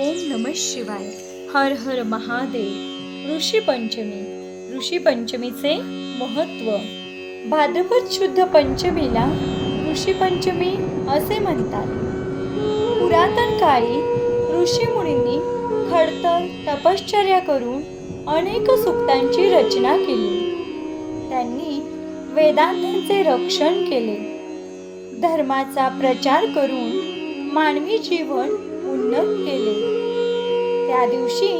ओम नम शिवाय. हर हर महादेव. ऋषी पंचमी. ऋषी पंचमीचे महत्त्व. भाद्रपद शुद्ध पंचमीला ऋषी पंचमी असे म्हणतात. पुरातन काळी ऋषी मुनींनी खडतर तपश्चर्या करून अनेक सुक्तांची रचना केली. त्यांनी वेदांतांचे रक्षण केले. धर्माचा प्रचार करून मानवी जीवन उन्नत केले. त्या दिवशी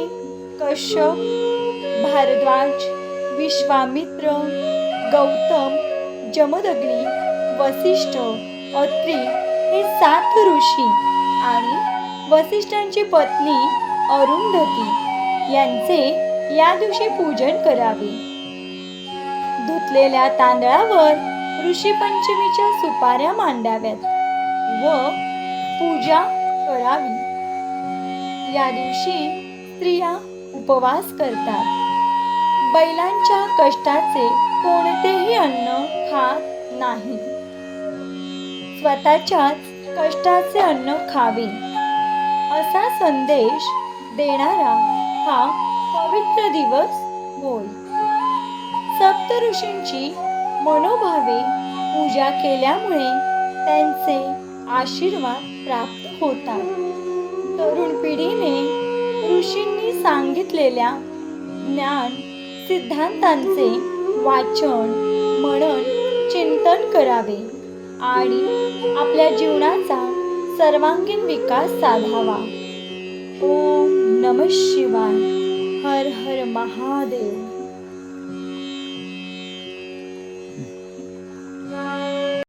कश्यप भारद्वाज विश्वामित्र गौतम जमदग्नी वसिष्ठ अत्री हे सात ऋषी आणि वसिष्ठांची पत्नी अरुंधती यांचे या दिवशी पूजन करावे. धुतलेल्या तांदळावर ऋषी पंचमीच्या सुपाऱ्या मांडाव्यात व पूजा करावी. या दिवशी स्त्रिया उपवास करतात. बैलांच्या कष्टाचे कोणतेही अन्न खात नाही. स्वतःच्याच कष्टाचे अन्न खावे. असा संदेश देणारा हा पवित्र दिवस होय. सप्त ऋषींची मनोभावे पूजा केल्यामुळे त्यांचे आशीर्वाद प्राप्त होतात. ऋषींनी सांगितलेल्या ज्ञान सिद्धांतांचे वाचन मनन चिंतन करावे आणि आपल्या जीवनाचा सर्वांगीण विकास साधावा. ओम नम शिवाय. हर हर महादेव.